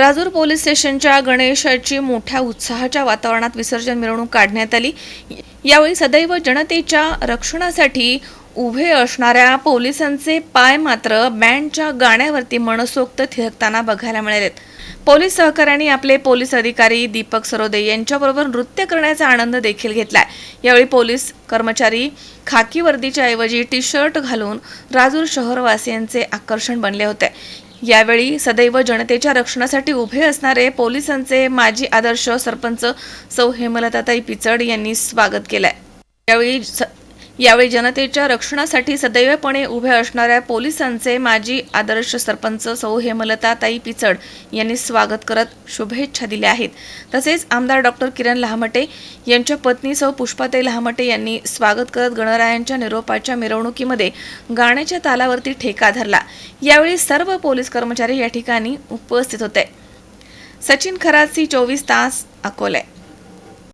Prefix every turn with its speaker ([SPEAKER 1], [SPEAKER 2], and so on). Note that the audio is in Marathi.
[SPEAKER 1] राजूर पोलीस स्टेशनच्या गणेशाची मोठ्या उत्साहाच्या वातावरणात विसर्जन मिरवणूक काढण्यात आली. यावेळी सदैव जनतेच्या रक्षणासाठी उभे असणाऱ्या पोलिसांचे पाय मात्र बँडच्या गाण्यावरती मनसोक्त थिरकताना बघायला मिळालेत. पोलीस सहकाऱ्यांनी आपले पोलीस अधिकारी दीपक सरोदे यांच्याबरोबर नृत्य करण्याचा आनंद देखील घेतलाय. यावेळी पोलीस कर्मचारी खाकी वर्दीच्या ऐवजी टी शर्ट घालून राजूर शहरवासियांचे आकर्षण बनले होते. यावेळी सदैव जनतेच्या रक्षणासाठी उभे असणारे पोलिसांचे माजी आदर्श सरपंच सौ हेमलताताई पिचड यांनी स्वागत केलंय. यावेळी स- यावेळी जनतेच्या रक्षणासाठी सदैवपणे उभे असणाऱ्या पोलिसांचे माजी आदर्श सरपंच सौ हेमलताताई पिचड यांनी स्वागत करत शुभेच्छा दिल्या आहेत. तसेच आमदार डॉक्टर किरण लहामटे यांच्या पत्नी सौ पुष्पाताई लहामटे यांनी स्वागत करत गणरायांच्या निरोपाच्या मिरवणुकीमध्ये गाण्याच्या तालावरती ठेका धरला. यावेळी सर्व पोलीस कर्मचारी या ठिकाणी उपस्थित होते. सचिन खरासी चोवीस तास अकोले.